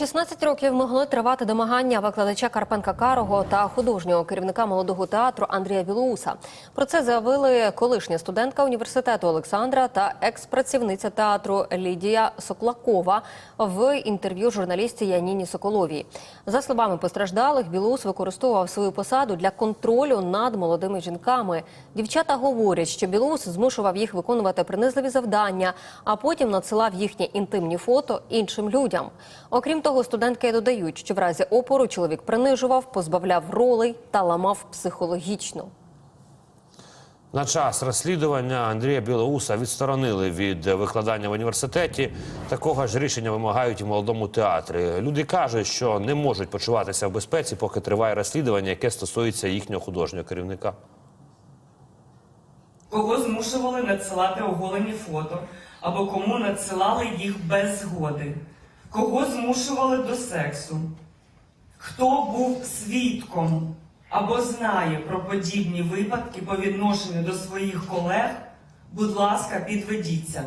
16 років могли тривати домагання викладача Карпенка Карого та художнього керівника молодого театру Андрія Білоуса. Про це заявили колишня студентка університету Олександра та екс-працівниця театру Лідія Соклакова в інтерв'ю журналістці Яніні Соколовій. За словами постраждалих, Білоус використовував свою посаду для контролю над молодими жінками. Дівчата говорять, що Білоус змушував їх виконувати принизливі завдання, а потім надсилав їхні інтимні фото іншим людям. Окрім того, студентки додають, що в разі опору чоловік принижував, позбавляв ролей та ламав психологічно. На час розслідування Андрія Білоуса відсторонили від викладання в університеті. Такого ж рішення вимагають і в молодому театрі. Люди кажуть, що не можуть почуватися в безпеці, поки триває розслідування, яке стосується їхнього художнього керівника. Кого змушували надсилати оголені фото, або кому надсилали їх без згоди, кого змушували до сексу, хто був свідком або знає про подібні випадки по відношенню до своїх колег, будь ласка, підведіться.